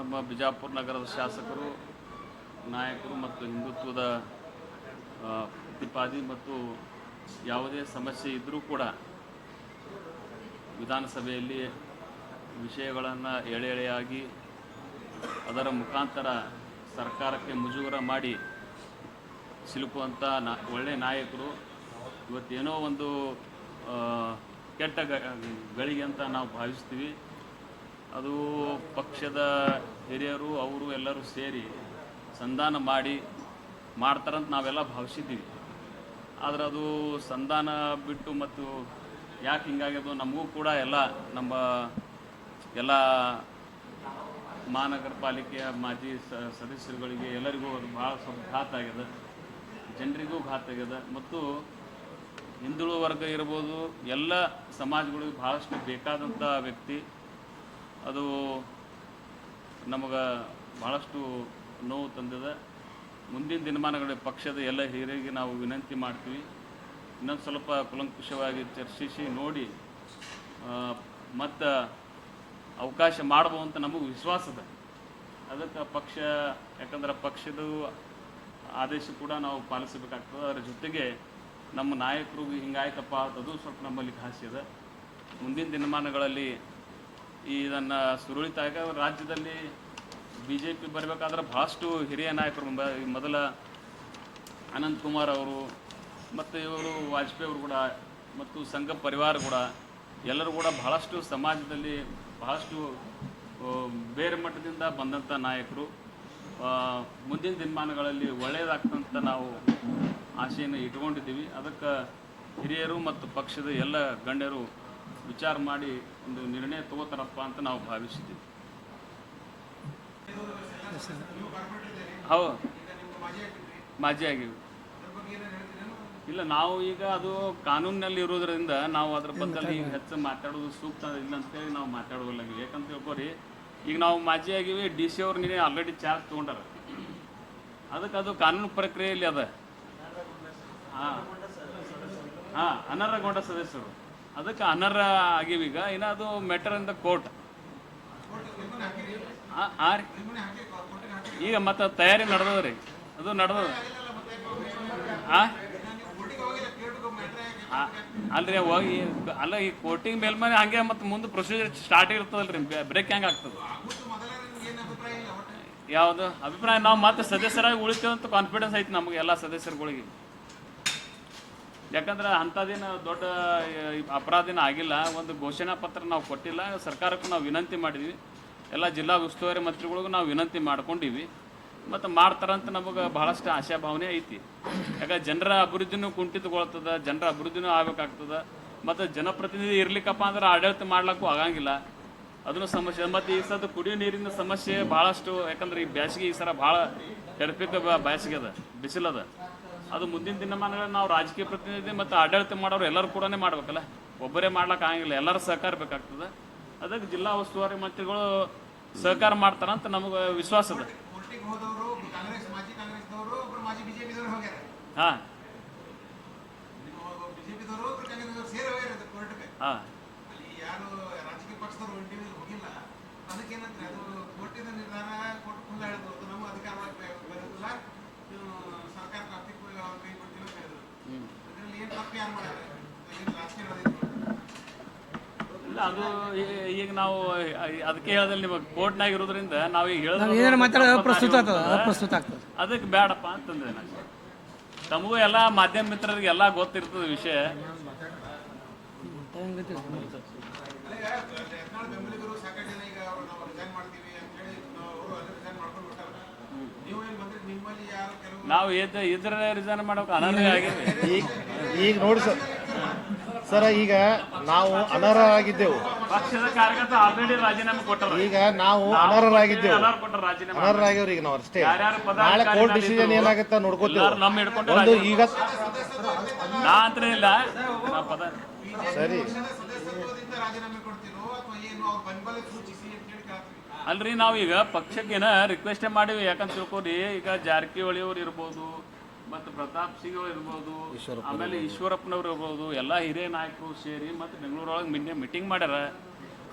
ನಮ್ಮ ಬಿಜಾಪುರ ನಗರದ ಶಾಸಕರು, ನಾಯಕರು ಮತ್ತು ಹಿಂದುತ್ವದ ಪ್ರತಿಪಾದಿ ಮತ್ತು ಯಾವುದೇ ಸಮಸ್ಯೆ ಇದ್ದರೂ ಕೂಡ ವಿಧಾನಸಭೆಯಲ್ಲಿ ವಿಷಯಗಳನ್ನು ಎಳೆ ಎಳೆಯಾಗಿ ಅದರ ಮುಖಾಂತರ ಸರ್ಕಾರಕ್ಕೆ ಮುಜುಗರ ಮಾಡಿ ಸಿಲುಕುವಂಥ ನಾ ಒಳ್ಳೆಯ ನಾಯಕರು. ಇವತ್ತೇನೋ ಒಂದು ಕೆಟ್ಟ ಗಳಿಗೆ ಅಂತ ನಾವು ಭಾವಿಸ್ತೀವಿ. ಅದು ಪಕ್ಷದ ಹಿರಿಯರು, ಅವರು ಎಲ್ಲರೂ ಸೇರಿ ಸಂಧಾನ ಮಾಡಿ ಮಾಡ್ತಾರಂತ ನಾವೆಲ್ಲ ಭಾವಿಸಿದ್ದೀವಿ. ಆದರೆ ಅದು ಸಂಧಾನ ಬಿಟ್ಟು ಮತ್ತು ಯಾಕೆ ಹಿಂಗಾಗ್ಯದು ನಮಗೂ ಕೂಡ ಎಲ್ಲ ನಮ್ಮ ಎಲ್ಲ ಮಹಾನಗರ ಪಾಲಿಕೆಯ ಮಾಜಿ ಸದಸ್ಯರುಗಳಿಗೆ ಎಲ್ಲರಿಗೂ ಅದು ಭಾಳ ಸ್ವಲ್ಪ ಘಾತ ಆಗ್ಯದ. ಜನರಿಗೂ ಘಾತ ಆಗ್ಯದ. ಮತ್ತು ಹಿಂದುಳು ವರ್ಗ ಇರ್ಬೋದು, ಎಲ್ಲ ಸಮಾಜಗಳಿಗೆ ಭಾಳಷ್ಟು ಬೇಕಾದಂಥ ವ್ಯಕ್ತಿ ಅದು ನಮಗೆ ಭಾಳಷ್ಟು ನೋವು ತಂದಿದೆ. ಮುಂದಿನ ದಿನಮಾನಗಳ ಪಕ್ಷದ ಎಲ್ಲ ಹಿರಿಯರಿಗೆ ನಾವು ವಿನಂತಿ ಮಾಡ್ತೀವಿ. ಇನ್ನೊಂದು ಸ್ವಲ್ಪ ಕುಲಂಕುಷವಾಗಿ ಚರ್ಚಿಸಿ ನೋಡಿ ಮತ್ತು ಅವಕಾಶ ಮಾಡಬಹುದು ಅಂತ ನಮಗೆ ವಿಶ್ವಾಸ ಇದೆ. ಅದಕ್ಕೆ ಪಕ್ಷ, ಯಾಕಂದ್ರೆ ಪಕ್ಷದ ಆದೇಶ ಕೂಡ ನಾವು ಪಾಲಿಸಬೇಕಾಗ್ತದೆ. ಅದರ ಜೊತೆಗೆ ನಮ್ಮ ನಾಯಕರು ಹಿಂಗಾಯ್ತಪ್ಪ ಅದು ಸ್ವಲ್ಪ ನಮ್ಮಲ್ಲಿ ಹಾಸ್ಯದ ಮುಂದಿನ ದಿನಮಾನಗಳಲ್ಲಿ ಇದನ್ನು ಸುರುಳಿತಾಗ ರಾಜ್ಯದಲ್ಲಿ ಬಿ ಜೆ ಪಿ ಬರಬೇಕಾದ್ರೆ ಭಾಳಷ್ಟು ಹಿರಿಯ ನಾಯಕರು ಮೊದಲ ಅನಂತ್ ಕುಮಾರ್ ಅವರು, ಮತ್ತು ಇವರು ವಾಜಪೇಯಿ ಅವರು ಕೂಡ, ಮತ್ತು ಸಂಘ ಪರಿವಾರ ಕೂಡ, ಎಲ್ಲರೂ ಕೂಡ ಭಾಳಷ್ಟು ಸಮಾಜದಲ್ಲಿ ಭಾಳಷ್ಟು ಬೇರೆ ಮಟ್ಟದಿಂದ ಬಂದಂಥ ನಾಯಕರು. ಮುಂದಿನ ದಿನಮಾನಗಳಲ್ಲಿ ಒಳ್ಳೆಯದಾಗ್ತಂತ ನಾವು ಆಶೆಯನ್ನು ಇಟ್ಕೊಂಡಿದ್ದೀವಿ ಅದಕ್ಕೆ ಹಿರಿಯರು ಮತ್ತು ಪಕ್ಷದ ಎಲ್ಲ ಗಣ್ಯರು ವಿಚಾರ ಮಾಡಿ ಒಂದು ನಿರ್ಣಯ ತಗೋತಾರಪ್ಪ ಅಂತ ನಾವು ಭಾವಿಸಿದ್ದೀವಿ. ಹೌದು. ಮಾಜಿ ಆಗಿವಿ ಇಲ್ಲ ನಾವು ಈಗ ಅದು ಕಾನೂನಿನಲ್ಲಿ ಇರೋದ್ರಿಂದ ನಾವು ಅದ್ರ ಬದಲಿ ಈಗ ಹೆಚ್ಚು ಮಾತಾಡೋದು ಸೂಕ್ತ ಇಲ್ಲ ಅಂತೇಳಿ ನಾವು ಮಾತಾಡೋಲ್ಲ ಯಾಕಂತ ತಿಳ್ಕೊರಿ ಈಗ ನಾವು ಮಾಜಿ ಆಗಿವಿ ಡಿ ಸಿ ಅವ್ರ ನೀನೇ ಆಲ್ರೆಡಿ ಚಾರ್ಜ್ ತೊಗೊಂಡಾರ. ಅದಕ್ಕೆ ಅದು ಕಾನೂನು ಪ್ರಕ್ರಿಯೆಯಲ್ಲಿ ಅದ. ಹಾಂ. ಹಾಂ ಅನರ್ಹಗೊಂಡ ಸದಸ್ಯರು. ಅದಕ್ಕೆ ಅನರ್ಹ ಆಗಿವಿ ಈಗ. ಇನ್ನು ಅದು ಮ್ಯಾಟರ್ ಇನ್ ದ ಕೋರ್ಟ್ ಈಗ ಮತ್ತೆ ತಯಾರಿ ನಡೆದದ್ರಿ ಅದು ನಡೆದ ಅಲ್ರಿ ಹೋಗಿ ಅಲ್ಲ ಈ ಕೋರ್ಟಿಂಗ್ ಮೇಲ್ಮನೆ ಹಂಗೆ ಮತ್ತೆ ಮುಂದೆ ಪ್ರೊಸೀಜರ್ ಸ್ಟಾರ್ಟ್ ಇರ್ತದಲ್ರಿ. ಬ್ರೇಕ್ ಹೆಂಗೆ ಆಗ್ತದೆ? ಯಾವುದು? ಅಭಿಪ್ರಾಯ ನಾವು ಮತ್ತೆ ಸದಸ್ಯರಾಗಿ ಉಳಿತೇವೆ ಅಂತ ಕಾನ್ಫಿಡೆನ್ಸ್ ಐತಿ ನಮಗೆ ಎಲ್ಲ ಸದಸ್ಯರುಗಳಿಗೆ. ಯಾಕಂದ್ರೆ ಅಂಥದ್ದೇನು ದೊಡ್ಡ ಅಪರಾಧಿನ ಆಗಿಲ್ಲ. ಒಂದು ಘೋಷಣಾ ಪತ್ರ ನಾವು ಕೊಟ್ಟಿಲ್ಲ. ಸರ್ಕಾರಕ್ಕೂ ನಾವು ವಿನಂತಿ ಮಾಡಿದ್ವಿ. ಎಲ್ಲ ಜಿಲ್ಲಾ ಉಸ್ತುವಾರಿ ಮಂತ್ರಿಗಳಿಗೂ ನಾವು ವಿನಂತಿ ಮಾಡ್ಕೊಂಡಿವಿ ಮತ್ತು ಮಾಡ್ತಾರಂತ ನಮಗೆ ಬಹಳಷ್ಟು ಆಶಾಭಾವನೆ ಐತಿ. ಯಾಕಂದ್ರೆ ಜನರ ಅಭಿವೃದ್ಧಿನೂ ಕುಂಠಿತಗೊಳ್ತದ, ಜನರ ಅಭಿವೃದ್ಧಿನೂ ಆಗಬೇಕಾಗ್ತದೆ. ಮತ್ತು ಜನಪ್ರತಿನಿಧಿ ಇರ್ಲಿಕ್ಕಪ್ಪ ಅಂದ್ರೆ ಆಡಳಿತ ಮಾಡ್ಲಿಕ್ಕೂ ಆಗಂಗಿಲ್ಲ. ಅದನ್ನು ಸಮಸ್ಯೆ, ಮತ್ತು ಈ ಸದ ಕುಡಿಯೋ ನೀರಿನ ಸಮಸ್ಯೆ ಭಾಳಷ್ಟು ಯಾಕಂದ್ರೆ ಈ ಬ್ಯಾಸಿಗೆ ಈ ಸರ ಭಾಳ ಟೆರಪಿಕ್ ಬ್ಯಾಸಿಗೆ ಅದ, ಬಿಸಿಲದ. ಅದು ಮುಂದಿನ ದಿನಮಾನಗಳಲ್ಲಿ ನಾವು ರಾಜಕೀಯ ಪ್ರತಿನಿಧಿ ಮತ್ತು ಆಡಳಿತ ಮಾಡೋರು ಎಲ್ಲರೂ ಕೂಡ ಮಾಡ್ಬೇಕಲ್ಲ? ಒಬ್ಬರೇ ಮಾಡ್ಲಿಕ್ಕೆ ಆಗಂಗಿಲ್ಲ. ಎಲ್ಲರೂ ಸಹಕಾರ ಬೇಕಾಗ್ತದೆ. ಅದಕ್ಕೆ ಜಿಲ್ಲಾ ಉಸ್ತುವಾರಿ ಮಂತ್ರಿಗಳು ಸಹಕಾರ ಮಾಡ್ತಾರಂತ ನಮಗೆ ವಿಶ್ವಾಸ ಅದ. ಹಾಂ. ಹಾಂ. ಹೇಳಿದ್ರು ಸರ್ಕಾರ ಕೈ ಹೇಳಿದ್ರು. ಅದರಲ್ಲಿ ಏನು ತಪ್ಪು ಯಾರು ಇಲ್ಲ ಅದು ಈಗ ನಾವು ಅದಕ್ಕೆ ಹೇಳ್ದಲ್ಲಿ ನಿಮಗೆ. ಕೋರ್ಟ್ನಾಗ ಇರೋದ್ರಿಂದ ನಾವು ಈಗ ಹೇಳಿದ್ರೆ ಅದಕ್ಕೆ ಬೇಡಪ್ಪ ಅಂತಂದ್ರೆ ನಾನು. ತಮಗೂ ಎಲ್ಲ ಮಾಧ್ಯಮ ಮಿತ್ರರಿಗೆ ಎಲ್ಲ ಗೊತ್ತಿರ್ತದೆ ವಿಷಯ. ಈಗ ಯತ್ನಾಳ್ ಬೆಂಬಲಿಗರು ಸಾಕಷ್ಟು ಜನ ಈಗ ನಾವು ರಿಸೈನ್ ಮಾಡ್ತೀವಿ ಅಂತ ಹೇಳಿ ನಾವು ಅವರು ಅಲ್ಲಿ ರಿಸೈನ್ ಮಾಡ್ಕೊಂಡು ಬಿಟ್ಟಾರ ನೀವು ಏನು ಬಂದ್ರೆ ನಿಮ್ಮಲ್ಲಿ ಯಾರು ಕೆಲವು ನಾವು ಇದ್ರ ಇದ್ರ ರಿಸೈನ್ ಮಾಡೋಕೆ ಅನರ್ಹ ಆಗಿದೆ ಈಗ ಈಗ ನೋಡಿ ಸರ್. ಸರ ಈಗ ನಾವು ಅನರ್ಹರಾಗಿದ್ದೆವು ಪಕ್ಷದ ಕಾರ್ಯಕರ್ತ ಆಲ್ರೆಡಿ ರಾಜೀನಾಮೆ ಕೊಟ್ಟರು ಈಗ ನಾವು ಅನರ್ಹರಾಗಿದ್ದೆವು. ಎಲ್ಲರೂ ಕೊಟ್ಟರು ರಾಜೀನಾಮೆ ಅನರ್ಹರಾಗ್ಯವ್ರಿ ಈಗ ನಾವು ಅಷ್ಟೇ. ಯಾರ್ಯಾರು ನಾಳೆ ಕೋರ್ಟ್ ಡಿಸಿಷನ್ ಏನಾಗುತ್ತೆ ನೋಡ್ಕೋತೀವಿ. ಎಲ್ಲರೂ ನಮ್ಮ ಹಿಡ್ಕೊಂಡು ಒಂದು ಈಗ ನಾ ಅಂತ ಇಲ್ಲ. ನಾ ಪದ ಸರಿ. ಸದಸ್ಯತ್ವದಿಂದ ರಾಜೀನಾಮೆ ಕೊಡ್ತೀರೋ ಅಥವಾ ಏನು? ಅವ್ರ ಬೆಂಬಲ ಸೂಚಿಸಿ ಅಲ್ರಿ ನಾವು ಈಗ ಪಕ್ಷಕ್ಕೇನ ರಿಕ್ವೆಸ್ಟ್ ಮಾಡೀವಿ ಯಾಕಂತ ತಿಳ್ಕೊರಿ ಈಗ ಜಾರಕಿಹೊಳಿ ಅವ್ರು ಇರ್ಬೋದು ಮತ್ತು ಪ್ರತಾಪ್ ಸಿಂಗ್ ಅವ್ರು ಇರ್ಬೋದು ಆಮೇಲೆ ಈಶ್ವರಪ್ಪನವ್ರು ಇರ್ಬೋದು ಎಲ್ಲ ಹಿರಿಯ ನಾಯಕರು ಸೇರಿ ಮತ್ತು ಬೆಂಗಳೂರೊಳಗೆ ನಿನ್ನೆ ಮೀಟಿಂಗ್ ಮಾಡ್ಯಾರ.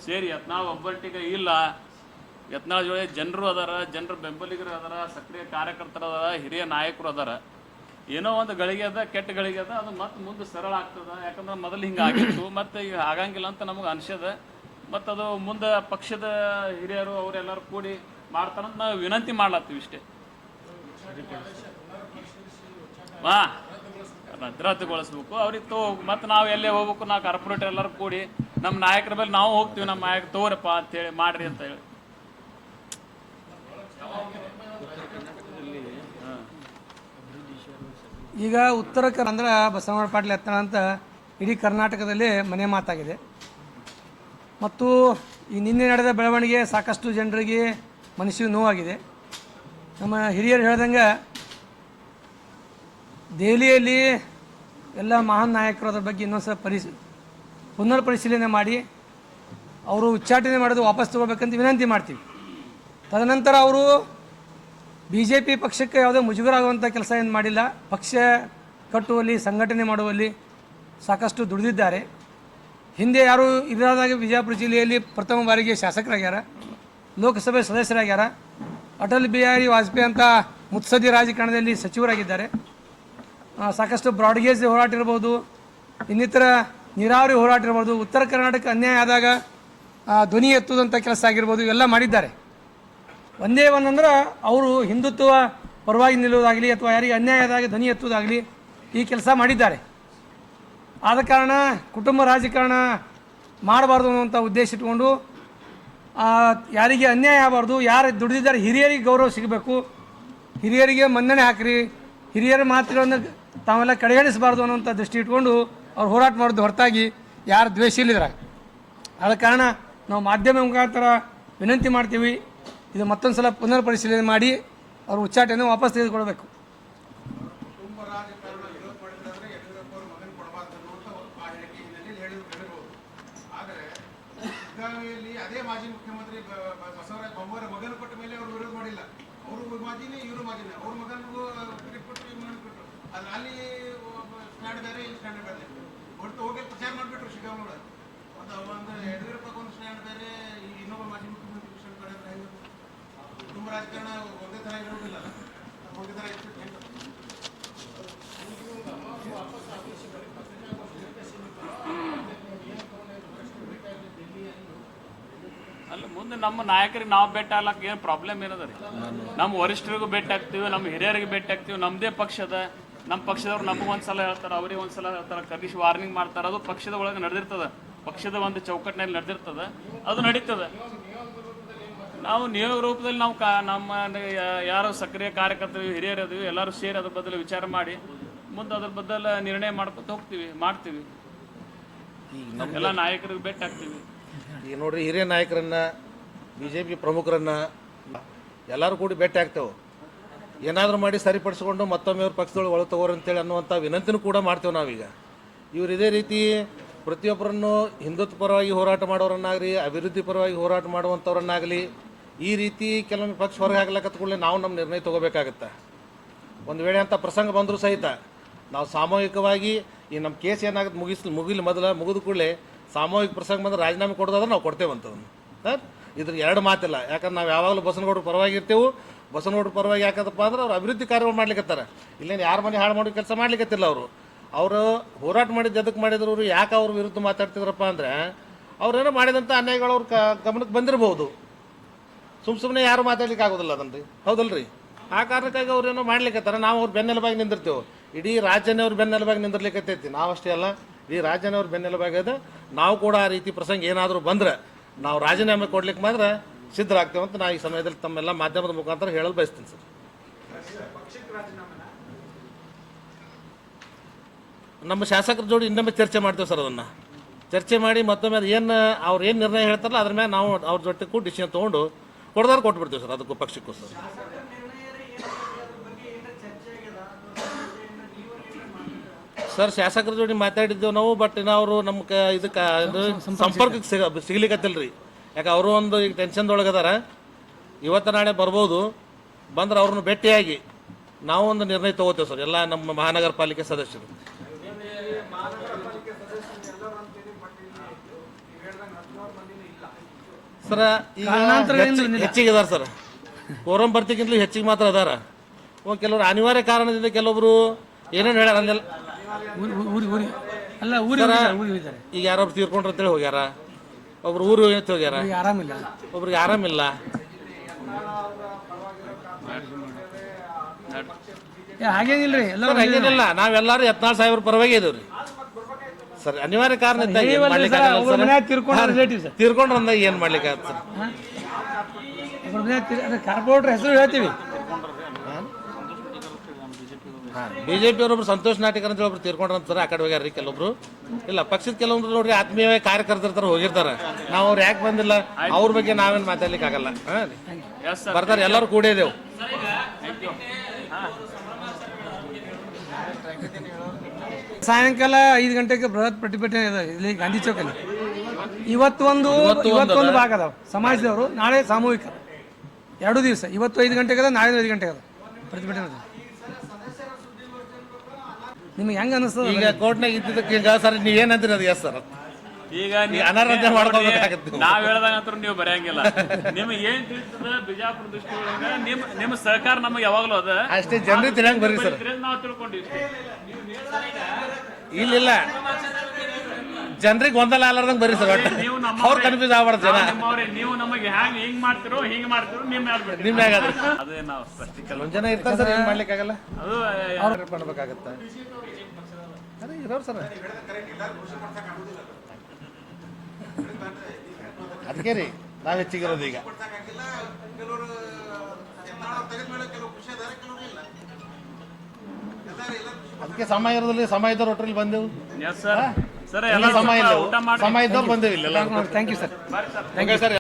ಸೇರಿ ನಾವು ಒಬ್ಬಟ್ಟಿಗೆ ಇಲ್ಲ. ಯತ್ನಾಳ್ ಜೊತೆ ಜನರು ಅದಾರ ಜನರ ಬೆಂಬಲಿಗರು ಅದಾರ ಸಕ್ರಿಯ ಕಾರ್ಯಕರ್ತರು ಅದಾರ ಹಿರಿಯ ನಾಯಕರು ಅದಾರ. ಏನೋ ಒಂದು ಗಳಿಗೆ ಅದ ಕೆಟ್ಟ ಗಳಿಗೆ ಅದ ಅದು ಮತ್ತೆ ಮುಂದೆ ಸರಳ ಆಗ್ತದ. ಯಾಕಂದ್ರೆ ಮೊದಲು ಹಿಂಗೆ ಆಗಿತ್ತು ಮತ್ತೆ ಈಗ ಆಗಂಗಿಲ್ಲ ಅಂತ ನಮಗೆ ಅನ್ಸದ ಮತ್ತು ಅದು ಮುಂದೆ ಪಕ್ಷದ ಹಿರಿಯರು ಅವರೆಲ್ಲರೂ ಕೂಡಿ ಮಾಡ್ತಾರಂತ ನಾವು ವಿನಂತಿ ಮಾಡ್ಲತ್ತೀವಿ ಇಷ್ಟೇ. ಹಾ ರದ್ರತೆಗೊಳಿಸ್ಬೇಕು ಅವ್ರಿಗೆ ತೋ, ಮತ್ತು ನಾವು ಎಲ್ಲೇ ಹೋಗ್ಬೇಕು, ನಾವು ಕಾರ್ಪೊರೇಟ್ ಎಲ್ಲರೂ ಕೂಡಿ ನಮ್ಮ ನಾಯಕರ ಮೇಲೆ ನಾವು ಹೋಗ್ತೀವಿ ನಮ್ಮ ನಾಯಕ ತೋರಪ್ಪ ಅಂತೇಳಿ ಮಾಡ್ರಿ ಅಂತ ಹೇಳಿ. ಈಗ ಉತ್ತರ ಅಂದ್ರೆ ಬಸವಣ್ಣ ಪಾಟೀಲ್ ಎತ್ತಣ ಅಂತ ಇಡೀ ಕರ್ನಾಟಕದಲ್ಲಿ ಮನೆ ಮಾತಾಗಿದೆ. ಮತ್ತು ಈ ನಿನ್ನೆ ನಡೆದ ಬೆಳವಣಿಗೆ ಸಾಕಷ್ಟು ಜನರಿಗೆ ಮನಸ್ಸಿಗೆ ನೋವಾಗಿದೆ. ನಮ್ಮ ಹಿರಿಯರು ಹೇಳ್ದಂಗೆ ದೆಹಲಿಯಲ್ಲಿ ಎಲ್ಲ ಮಹಾನ್ ನಾಯಕರು ಅದರ ಬಗ್ಗೆ ಇನ್ನೊಂದು ಸಲ ಪರಿಶೀ ಪುನರ್ ಪರಿಶೀಲನೆ ಮಾಡಿ, ಅವರು ಉಚ್ಚಾಟನೆ ಮಾಡೋದು ವಾಪಸ್ ತಗೋಬೇಕಂತ ವಿನಂತಿ ಮಾಡ್ತೀವಿ. ತದನಂತರ ಅವರು ಬಿ ಜೆ ಪಿ ಪಕ್ಷಕ್ಕೆ ಯಾವುದೇ ಮುಜುಗರ ಆಗುವಂಥ ಕೆಲಸ ಏನು ಮಾಡಿಲ್ಲ. ಪಕ್ಷ ಕಟ್ಟುವಲ್ಲಿ, ಸಂಘಟನೆ ಮಾಡುವಲ್ಲಿ ಸಾಕಷ್ಟು ದುಡಿದಿದ್ದಾರೆ. ಹಿಂದೆ ಯಾರು ಇದಾದಾಗ ವಿಜಯಪುರ ಜಿಲ್ಲೆಯಲ್ಲಿ ಪ್ರಥಮ ಬಾರಿಗೆ ಶಾಸಕರಾಗ್ಯಾರ, ಲೋಕಸಭೆ ಸದಸ್ಯರಾಗ್ಯಾರ, ಅಟಲ್ ಬಿಹಾರಿ ವಾಜಪೇಯಿ ಅಂತ ಮುತ್ಸದಿ ರಾಜಕಾರಣದಲ್ಲಿ ಸಚಿವರಾಗಿದ್ದಾರೆ. ಸಾಕಷ್ಟು ಬ್ರಾಡ್ಗೇಜ್ ಹೋರಾಟ ಇರ್ಬೋದು, ಇನ್ನಿತರ ನೀರಾವರಿ ಹೋರಾಟ ಇರ್ಬೋದು, ಉತ್ತರ ಕರ್ನಾಟಕ ಅನ್ಯಾಯ ಆದಾಗ ಧ್ವನಿ ಎತ್ತುವುದಂಥ ಕೆಲಸ ಆಗಿರ್ಬೋದು, ಇವೆಲ್ಲ ಮಾಡಿದ್ದಾರೆ. ಒಂದೇ ಒಂದಂದ್ರೆ ಅವರು ಹಿಂದುತ್ವ ಪರವಾಗಿ ನಿಲ್ಲುವುದಾಗಲಿ ಅಥವಾ ಯಾರಿಗೆ ಅನ್ಯಾಯ ಆದಾಗ ಧ್ವನಿ ಎತ್ತುವುದಾಗಲಿ ಈ ಕೆಲಸ ಮಾಡಿದ್ದಾರೆ. ಆದ ಕಾರಣ, ಕುಟುಂಬ ರಾಜಕಾರಣ ಮಾಡಬಾರ್ದು ಅನ್ನುವಂಥ ಉದ್ದೇಶ ಇಟ್ಕೊಂಡು ಯಾರಿಗೆ ಅನ್ಯಾಯ ಆಗಬಾರ್ದು, ಯಾರು ದುಡಿದಿದ್ದಾರೆ, ಹಿರಿಯರಿಗೆ ಗೌರವ ಸಿಗಬೇಕು. ಹಿರಿಯರಿಗೆ ಮನ್ನಣೆ ಹಾಕ್ರಿ. ಹಿರಿಯರ ಮಾತುಗಳನ್ನು ತಾವೆಲ್ಲ ಕಡೆಗಣಿಸಬಾರ್ದು ಅನ್ನೋಂಥ ದೃಷ್ಟಿ ಇಟ್ಕೊಂಡು ಅವ್ರು ಹೋರಾಟ ಮಾಡೋದು ಹೊರತಾಗಿ ಯಾರು ದ್ವೇಷ ಇಲ್ಲಿದ್ದಾರೆ ಆದ ಕಾರಣ ನಾವು ಮಾಧ್ಯಮ ಮುಖಾಂತರ ವಿನಂತಿ ಮಾಡ್ತೀವಿ. ಇದು ಮತ್ತೊಂದು ಸಲ ಪುನರ್ ಪರಿಶೀಲನೆ ಮಾಡಿ, ಅವ್ರ ಉಚ್ಚಾಟನೆ ವಾಪಸ್ ತೆಗೆದುಕೊಳ್ಬೇಕು ಕುಟುಂಬ ರಾಜಕಾರಣ ವಿರೋಧ ಮಾಡಿದ್ರೆ ಯಡಿಯೂರಪ್ಪ ಅವರು ಮಗನ ಕೊಡಬಾರ್ದು ಅನ್ನುವಂಥ ಒಂದು ಆ ಹೇಳಿಕೆ ಹಿನ್ನೆಲೆಯಲ್ಲಿ ಹೇಳಿದ್ರು ಹೇಳಿರ್ಬೋದು ಆದರೆ ಸಿದ್ದರಾಮಯ್ಯಲ್ಲಿ ಅದೇ ಮಾಜಿ ಮುಖ್ಯಮಂತ್ರಿ ಬಸವರಾಜ ಬೊಮ್ಮಾರ ಮಗನ ಕೊಟ್ಟ ಮೇಲೆ ಅವರು ವಿರೋಧ ಮಾಡಿಲ್ಲ. ಅವರು ಮಾಜಿನೇ ಇವರು ಮಾಜಿನೇ. ಅವ್ರ ಮಗನಿಗೂ ಟಿಕೆಟ್ ಕೊಟ್ಟರು ಇವ್ರು ಅಲ್ಲಿ ಅಲ್ಲಿ ಸ್ಟ್ಯಾಂಡ್ ಬೇರೆ, ಇಲ್ಲಿ ಸ್ಟ್ಯಾಂಡ್ ಬೇರೆ. ಒಟ್ಟು ಹೋಗಿ ಪ್ರಚಾರ ಮಾಡಿಬಿಟ್ರು ಶಿವಗೌಡ ಒಂದು ಒಂದು ಯಡಿಯೂರಪ್ಪಗೆ ಒಂದು ಸ್ಟ್ಯಾಂಡ್ ಬೇರೆ ಇನ್ನೊಬ್ಬ ಮಾಜಿ ಮುಖ್ಯಮಂತ್ರಿ ಬೇರೆ ಅಂದ್ರೆ ಹೆಂಗೆ ಕುಟುಂಬ ರಾಜಕಾರಣ ಒಂದೇ ಥರ ಇರೋದಿಲ್ಲ. ಒಂದೇ ಥರ ಅಲ್ಲ ಮುಂದೆ ನಮ್ಮ ನಾಯಕರಿಗೆ ನಾವು ಭೇಟಿ ಆಗ್ಲಕ್ಕ ಏನು ಪ್ರಾಬ್ಲಮ್ ಏನದ ರೀ? ನಮ್ಮ ವರಿಷ್ಠರಿಗೂ ಭೇಟಿ ಆಗ್ತೀವಿ ನಮ್ಮ ಹಿರಿಯರಿಗೆ ಭೇಟಿ ಆಗ್ತೀವಿ ನಮ್ಮದೇ ಪಕ್ಷದ ನಮ್ಮ ಪಕ್ಷದವ್ರು ನಮಗೆ ಒಂದ್ಸಲ ಹೇಳ್ತಾರೆ ಅವ್ರಿಗೆ ಒಂದ್ಸಲ ಹೇಳ್ತಾರೆ ಕನಿಷ್ ವಾರ್ನಿಂಗ್ ಮಾಡ್ತಾರೆ ಅದು ಪಕ್ಷದ ಒಳಗೆ ನಡೆದಿರ್ತದ. ಪಕ್ಷದ ಒಂದು ಚೌಕಟ್ಟಿನಲ್ಲಿ ನಡೆದಿರ್ತದ ಅದು ನಡೀತದೆ. ನಾವು ನಿಯೋಗ ರೂಪದಲ್ಲಿ ನಾವು ಕಾ ನಮ್ಮ ಯಾರು ಸಕ್ರಿಯ ಕಾರ್ಯಕರ್ತರು ಹಿರಿಯರು ಅದೀವಿ ಎಲ್ಲರೂ ಸೇರಿ ಅದ್ರ ಬದಲು ವಿಚಾರ ಮಾಡಿ ಮುಂದೆ ಅದ್ರ ಬದಲು ನಿರ್ಣಯ ಮಾಡ್ಕೊತ ಹೋಗ್ತೀವಿ ಮಾಡ್ತೀವಿ. ಎಲ್ಲ ನಾಯಕರಿಗೆ ಭೇಟಿ ಆಗ್ತೀವಿ. ಈಗ ನೋಡ್ರಿ ಹಿರಿಯ ನಾಯಕರನ್ನ ಬಿ ಜೆ ಪಿ ಪ್ರಮುಖರನ್ನ ಎಲ್ಲರೂ ಕೂಡಿ ಭೇಟಿ ಆಗ್ತೇವೆ. ಏನಾದರೂ ಮಾಡಿ ಸರಿಪಡಿಸ್ಕೊಂಡು ಮತ್ತೊಮ್ಮೆ ಅವ್ರ ಪಕ್ಷದೊಳಗೆ ಒಳಗೆ ತಗೋರಿ ಅಂತೇಳಿ ಅನ್ನುವಂಥ ವಿನಂತಿನೂ ಕೂಡ ಮಾಡ್ತೇವೆ ನಾವೀಗ. ಇವ್ರು ಇದೇ ರೀತಿ ಪ್ರತಿಯೊಬ್ಬರನ್ನು ಹಿಂದುತ್ವ ಪರವಾಗಿ ಹೋರಾಟ ಮಾಡೋರನ್ನಾಗಲಿ, ಅಭಿವೃದ್ಧಿ ಪರವಾಗಿ ಹೋರಾಟ ಮಾಡುವಂಥವ್ರನ್ನಾಗಲಿ ಈ ರೀತಿ ಕೆಲವೊಮ್ಮೆ ಪಕ್ಷ ಹೊರಗೆ ಆಗ್ಲಕ್ಕ ಕೂಡಲೇ ನಾವು ನಮ್ಮ ನಿರ್ಣಯ ತೊಗೋಬೇಕಾಗತ್ತೆ. ಒಂದು ವೇಳೆ ಅಂತ ಪ್ರಸಂಗ ಬಂದರೂ ಸಹಿತ ನಾವು ಸಾಮೂಹಿಕವಾಗಿ ಈ ನಮ್ಮ ಕೇಸ್ ಏನಾಗುತ್ತೆ ಮುಗಿಸ್, ಮುಗಿಲು ಮೊದಲ ಮುಗಿದ ಕೂಡಲೇ ಸಾಮೂಹಿಕ ಪ್ರಸಂಗ ಬಂದ್ರೆ ರಾಜೀನಾಮೆ ಕೊಡೋದಾದ್ರೆ ನಾವು ಕೊಡ್ತೇವೆ ಒಂದು ಸರ್, ಇದ್ರ ಎರಡು ಮಾತಿಲ್ಲ. ಯಾಕಂದ್ರೆ ನಾವು ಯಾವಾಗಲೂ ಬಸನಗೌಡರ ಪರವಾಗಿ ಇರ್ತೇವೆ ಬಸನಗೌಡರ ಪರವಾಗಿ ಯಾಕಂದಪ್ಪ ಅಂದ್ರೆ ಅವ್ರು ಅಭಿವೃದ್ಧಿ ಕಾರ್ಯಗಳು ಮಾಡ್ಲಿಕ್ಕತ್ತಾರೆ ಇಲ್ಲೇನು ಯಾರ ಮನೆ ಹಾಳು ಮಾಡೋ ಕೆಲಸ ಮಾಡ್ಲಿಕ್ಕತ್ತಿಲ್ಲ ಅವರು. ಅವರು ಹೋರಾಟ ಮಾಡಿದ್ದು ಎದಕ್ಕೆ ಮಾಡಿದ್ರು ಅವರು? ಯಾಕೆ ಅವ್ರ ವಿರುದ್ಧ ಮಾತಾಡ್ತಿದ್ರಪ್ಪ ಅಂದರೆ ಅವ್ರೇನೋ ಮಾಡಿದಂಥ ಅನ್ಯಾಯಗಳು ಅವ್ರ ಗಮನಕ್ಕೆ ಬಂದಿರಬಹುದು. ಸುಮ್ಮ ಸುಮ್ಮನೆ ಯಾರು ಮಾತಾಡ್ಲಿಕ್ಕೆ ಆಗೋದಿಲ್ಲ ಅದನ್ರಿ ಹೌದಲ್ರಿ? ಆ ಕಾರಣಕ್ಕಾಗಿ ಅವ್ರೇನೋ ಮಾಡ್ಲಿಕ್ಕತ್ತಾರ ನಾವು ಅವ್ರ ಬೆನ್ನೆಲುಬಾಗಿ ನಿಂದಿರ್ತೇವೆ. ಇಡೀ ರಾಜ್ಯನೇ ಅವ್ರ ಬೆನ್ನೆಲುಬಾಗಿ ನಿಂದಿರ್ಲಿಕ್ಕತ್ತೈತಿ ನಾವಷ್ಟೇ ಅಲ್ಲ, ಇಡೀ ರಾಜ್ಯನೇ ಅವ್ರ ಬೆನ್ನೆಲುಬಾಗದ ನಾವು ಕೂಡ ಆ ರೀತಿ ಪ್ರಸಂಗ ಏನಾದರೂ ಬಂದ್ರೆ ನಾವು ರಾಜೀನಾಮೆ ಕೊಡ್ಲಿಕ್ಕೆ ಮಾತ್ರ ಅಂತ ನಾ ಈ ಸಮಯದಲ್ಲಿ ತಮ್ಮೆಲ್ಲ ಮಾಧ್ಯಮದ ಮುಖಾಂತರ ಹೇಳಲು ಬಯಸ್ತೀನಿ ಸರ್. ನಮ್ಮ ಶಾಸಕರ ಜೋಡಿ ಇನ್ನೊಮ್ಮೆ ಚರ್ಚೆ ಮಾಡ್ತೇವೆ ಸರ್ ಅದನ್ನು. ಚರ್ಚೆ ಮಾಡಿ ಮತ್ತೊಮ್ಮೆ ಅದು ಏನು, ಅವ್ರು ಏನು ನಿರ್ಣಯ ಹೇಳ್ತಾರಲ್ಲ ಅದ್ರ ಮೇಲೆ ನಾವು ಅವ್ರ ಜೊತೆ ಕೂಡ ಡಿಸಿಷನ್ ತೊಗೊಂಡು ಕೊಡ್ದಾರು ಕೊಟ್ಬಿಡ್ತೀವಿ ಸರ್ ಅದಕ್ಕೂ ಪಕ್ಷಕ್ಕೂ ಸರ್. ಸರ್ ಶಾಸಕರ ಜೋಡಿ ಮಾತಾಡಿದ್ದೇವೆ ನಾವು ಬಟ್ ಇನ್ನು ಅವರು ನಮ್ಮ ಕ ಇದಕ್ಕೆ ಇದು ಸಂಪರ್ಕಕ್ಕೆ ಸಿಗ ಸಿಗ್ಲಿಕ್ಕತ್ತಿಲ್ರಿ ರೀ ಯಾಕೆ ಅವರು ಒಂದು ಈಗ ಟೆನ್ಷನ್ದೊಳಗದಾರ ಇವತ್ತು ನಾಳೆ ಬರ್ಬೋದು. ಬಂದ್ರೆ ಅವ್ರನ್ನ ಭೇಟಿಯಾಗಿ ನಾವು ಒಂದು ನಿರ್ಣಯ ತಗೋತೇವೆ ಸರ್ ಎಲ್ಲ ನಮ್ಮ ಮಹಾನಗರ ಪಾಲಿಕೆ ಸದಸ್ಯರು. ಸರ. ಹೆಚ್ಚಿಗೆ ಅದಾರ ಸರ್. ಕೋರಂ ಬರ್ತಿಗಿಂತಲೂ ಹೆಚ್ಚಿಗೆ ಮಾತ್ರ ಅದಾರ. ಕೆಲವರು ಅನಿವಾರ್ಯ ಕಾರಣದಿಂದ ಕೆಲವೊಬ್ರು ಏನೇನು ಹೇಳ್ಯಾರ ಅಲ್ಲ ಊರಿಗೆ ಹೋಗಿದ್ದಾರೆ ಈಗ ಯಾರೊಬ್ರು ತೀರ್ಕೊಂಡ್ರು ಅಂತೇಳಿ ಹೋಗ್ಯಾರ? ಒಬ್ರು ಊರು ಎತ್ತಿ ಹೋಗ್ಯಾರ? ಅವ್ರಿಗೆ ಆರಾಮಿಲ್ಲ. ಒಬ್ರಿಗೆ ಆರಾಮಿಲ್ಲ? ಏ, ಹಾಗೇನಿಲ್ರಿ ರೀ ಸರ್ ಹಂಗೇನಿಲ್ಲ. ನಾವೆಲ್ಲರೂ ಹತ್ನಾಲ್ಕು ಸಾವಿರ ಪರವಾಗಿ ಇದೇವ್ರಿ. ಸರ್ ಅನಿವಾರ್ಯ ಕಾರಣ ಇದ್ದಾಗ ಏನ್ ಮಾಡ್ಲಿಕ್ಕೆ ಆಗಲ್ಲ. ಮನ್ಯಾಗ ತೀರ್ಕೊಂಡ್ರ ತೀರ್ಕೊಂಡ್ರ ಅಂದಾಗ ಏನ್ ಮಾಡ್ಲಿಕ್ಕೆ ಆಗತ್ತೆ ಸರ್? ಒಬ್ರ ಮನ್ಯಾಗ ತೀರ್ ಅದೇ ಕಾರ್ಪೊರೇಟರ್ ಹೆಸರು ಹೇಳ್ತೀವಿ. ಬಿಜೆಪಿ ಅವರೊಬ್ರು ಸಂತೋಷ್ ನಾಟಿಕರ್ ಅಂತ ಒಬ್ರು ತೀರ್ಕೊಂಡ್ರ ಅಂತಾರೆ ಆ ಕಡೆ ಹೋಗ್ಯಾರ್ರಿ ಕೆಲವೊಬ್ರು. ಇಲ್ಲ ಪಕ್ಷದ ಕೆಲವೊಂದ್ರು ನೋಡ್ರಿ ಆತ್ಮೀಯ ಕಾರ್ಯಕರ್ತರ ತರ ಹೋಗಿರ್ತಾರ. ನಾವು ಅವ್ರು ಯಾಕೆ ಬಂದಿಲ್ಲ ಅವ್ರ ಬಗ್ಗೆ ನಾವೇನ್ ಮಾತಾಡ್ಲಿಕ್ಕೆ ಆಗಲ್ಲ ಬರ್ತಾರೆ ಎಲ್ಲರೂ ಕೂಡಿದೇವು ಸಾಯಂಕಾಲ ಐದು ಗಂಟೆಗೆ ಬೃಹತ್ ಪ್ರತಿಭಟನೆ ಇದೆ ಇಲ್ಲಿ ಗಾಂಧಿ ಚೌಕಲ್ಲಿ. ಇವತ್ತೊಂದು ಇವತ್ತೊಂದು ಭಾಗ ಅದಾವ ಸಮಾಜದವರು ನಾಳೆ ಸಾಮೂಹಿಕ. ಎರಡು ದಿವಸ ಇವತ್ತು ಐದು ಗಂಟೆಗೆ ಅದ ನಾಳೆ ಐದು ಗಂಟೆಗೆ ಅದ ಪ್ರತಿಭಟನೆ. ಅದ ನಿಮ್ಗೆ ಹೆಂಗ ಅನಿಸ್ತದ ಈಗ ಕೋರ್ಟ್ನಾಗ ಇದ್ದಿದ್ದಕ್ಕೆ ಈಗ ಸರ್ ನೀವು ಏನಂತೀರಿ ಅದು? ಎಸ್ ಸರ್ ಈಗ ನೀವು ಅನಾರೋಗ್ಯ ಮಾಡ್ಕೊಬೇಕಾಗತ್ತೆ ನಾವು. ನಾವ್ ಹೇಳ್ದಂಗ ನೀವು ಬರೆಯಂಗಿಲ್ಲ. ನಿಮ್ಗೆ ಏನ್ ತಿಳಿತದ? ಬಿಜಾಪುರ ದೃಷ್ಟಿಯೊಳಗ ನಿಮ್ ನಿಮ್ ಸಹಕಾರ ನಮಗೆ ಯಾವಾಗಲೂ ಅದ. ಅಷ್ಟೇ ಜನರಿಗೆ ತಿಳಿಯಂಗ್ ಬರ್ರಿ ಸರ್ ನಾವು ತಿಳ್ಕೊಂಡಿವಿ ಇಲ್ಲಿಲ್ಲ. ಜನರಿಗೆ ಗೊಂದಲ ಅಲ್ಲಾರ್ದಂಗ್ ಬರೀ ಸರ್ ಒಟ್ಟು. ನೀವು ನಮ್ಮ ಅವ್ರು ಕನ್ಫ್ಯೂಸ್ ಆಗ್ಬಾರ್ದು ಜನ. ನಿಮ್ಮವ್ರೆ ನೀವು ನಮಗೆ ಹ್ಯಾಂಗ್ ಹಿಂಗ್ ಮಾಡ್ತಿರೋ ಹಿಂಗ್ ಮಾಡ್ತಿರೋ ನಿಮ್ ಯಾರು ನಿಮ್ ಮ್ಯಾಗ ಅದ. ನಾವು ಜನ ಇರ್ತಾರೆ ಸರ್ ಏನ್ ಮಾಡ್ಲಿಕ್ಕಾಗಲ್ಲ ಮಾಡ್ಬೇಕಾಗತ್ತೆ ಅದು ಅವ್ರು ಮಾಡ್ಬೇಕಾಗತ್ತ. ಅದೇ ಇರೋರು ಸರ್. ಅದಕ್ಕೆ ರೀ ನಾವ್ ಹೆಚ್ಚಿಗಿರೋದು ಈಗ. ಅದಕ್ಕೆ ಸಮಯ ಇರೋದ್ರಲ್ಲಿ ಸಮಯ ಇದ್ದವ್ರು ಒಟ್ಟರಲ್ಲಿ ಬಂದೆವು ಸರ್ ಎಲ್ಲ ಸಮಯ ಇಲ್ಲ. ಊಟ ಮಾಡಿ. ಸಮಯ ಬಂದೇವು ಇಲ್ಲ. Thank you sir thank you sir